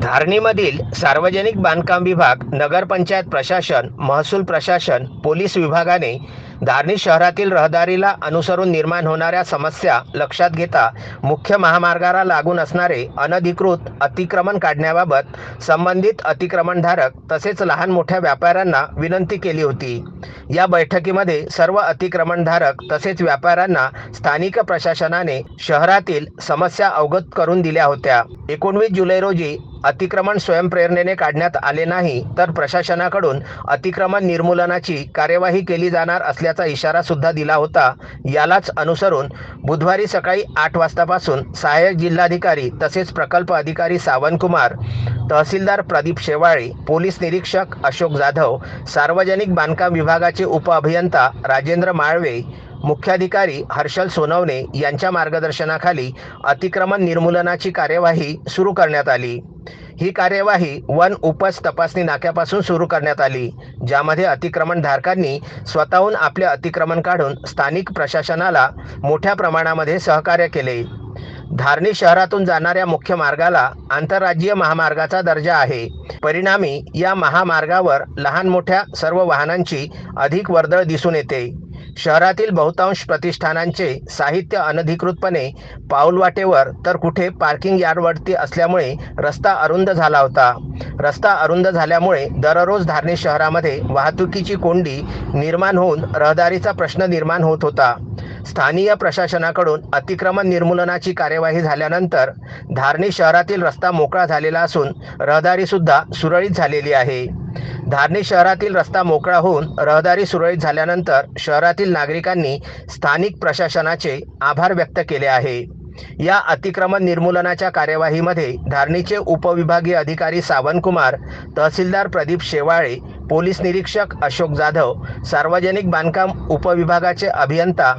धारणीमधील सार्वजनिक बांधकाम विभाग नगरपंचायत प्रशासन महसूल प्रशासन पोलीस विभागाने धारणी शहरातील रहदारीला अनुसरून निर्माण होणाऱ्या समस्या लक्षात घेता मुख्य महामार्गाला लागून असणारे अनधिकृत अतिक्रमण काढण्याबाबत संबंधित अतिक्रमणधारक तसेच लहान मोठ्या व्यापाऱ्यांना विनंती केली होती. या बैठकीमध्ये सर्व अतिक्रमणधारक तसेच व्यापाऱ्यांना स्थानिक प्रशासनाने शहरातील समस्या अवगत करून दिल्या होत्या. एकोणवीस जुलै रोजी अतिक्रमण स्वयंप्रेरणेने काढण्यात आले नाही तर प्रशासनाकडून अतिक्रमण निर्मूलनाची कार्यवाही केली जाणार असल्याचा इशारा सुद्धा दिला होता. यालाच अनुसरून बुधवारी सकाळी आठ वाजतापासून सहाय्यक जिल्हाधिकारी तसेच प्रकल्प अधिकारी सावंतकुमार तहसीलदार प्रदीप शेवाळे पोलीस निरीक्षक अशोक जाधव सार्वजनिक बांधकाम विभागाचे उपअभियंता राजेंद्र माळवे मुख्याधिकारी हर्षल सोनवणे यांच्या मार्गदर्शनाखाली अतिक्रमण निर्मूलनाची कार्यवाही सुरू करण्यात आली. ही कार्यवाही वन उपज तपासणी नाक्यापासून सुरू करण्यात आली ज्यामध्ये अतिक्रमण धारकांनी स्वतःहून आपले अतिक्रमण काढून स्थानिक प्रशासनाला मोठ्या प्रमाणामध्ये सहकार्य केले. धारणी शहरातून जाणाऱ्या मुख्य मार्गाला आंतरराज्यीय महामार्गाचा दर्जा आहे. परिणामी या महामार्गावर लहान मोठ्या सर्व वाहनांची अधिक वर्दळ दिसून येते. शहरातील बहुतांश प्रतिष्ठानांचे साहित्य अनधिकृतपणे पाऊलवाटेवर तर कुठे पार्किंग यार्डवरती असल्यामुळे रस्ता अरुंद झाला होता. रस्ता अरुंद झाल्यामुळे दररोज धारणे शहरामध्ये वाहतुकीची कोंडी निर्माण होऊन रहदारीचा प्रश्न निर्माण होत होता. स्थानीय प्रशासनाकडून अतिक्रमण निर्मूलनाची कार्यवाही झाल्यानंतर धारणी शहरातील रस्ता मोकळा झालेला असून रहदारी सुद्धा सुरळीत झालेली आहे. धारणी शहरातील रस्ता मोकळा होऊन रहदारी सुरळीत झाल्यानंतर शहरातील नागरिकांनी स्थानिक प्रशासनाचे आभार व्यक्त केले आहे. या अतिक्रमण निर्मूलनाच्या कार्यवाहीमध्ये धारणीचे उपविभागीय अधिकारी सावंतकुमार तहसीलदार प्रदीप शेवाळे पोलीस निरीक्षक अशोक जाधव सार्वजनिक बांधकाम उपविभागाचे अभियंता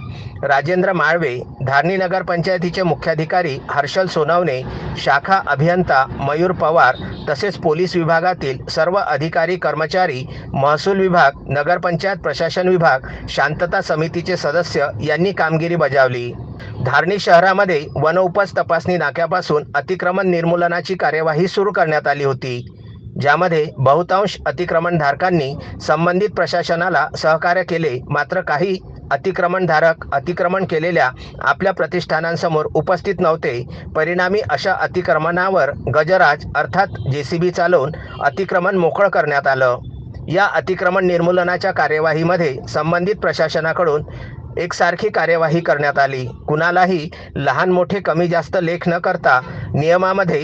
राजेंद्र माळवे धारणी नगर पंचायतीचे मुख्याधिकारी हर्षल सोनवणे शाखा अभियंता मयूर पवार तसेच पोलीस विभागातील सर्व अधिकारी कर्मचारी महसूल विभाग नगरपंचायत प्रशासन विभाग शांतता समितीचे सदस्य यांनी कामगिरी बजावली. धारणी शहरामध्ये वनउपज तपासणी नाक्यापासून अतिक्रमण निर्मूलनाची कार्यवाही सुरू करण्यात आली होती. ज्यामध्ये बहुतांश अतिक्रमणधारकांनी संबंधित प्रशासनाला सहकार्य केले मात्र काही अतिक्रमणधारक अतिक्रमण केलेल्या आपल्या प्रतिष्ठानांसमोर उपस्थित नव्हते. परिणामी अशा अतिक्रमणावर गजराज अर्थात जे सी बी चालवून अतिक्रमण मोकळं करण्यात आलं. या अतिक्रमण निर्मूलनाच्या कार्यवाहीमध्ये संबंधित प्रशासनाकडून एकसारखी कार्यवाही करण्यात आली. कुणालाही लहान मोठे कमी जास्त लेख न करता नियमामध्ये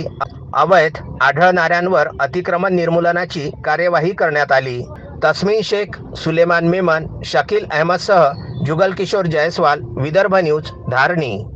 अवैध आढळणाऱ्यांवर अतिक्रमण निर्मूलनाची कार्यवाही करण्यात आली. तस्मीन शेख सुलेमान मेमन शकील अहमदसह जुगल किशोर जयस्वाल विदर्भ न्यूज धारणी.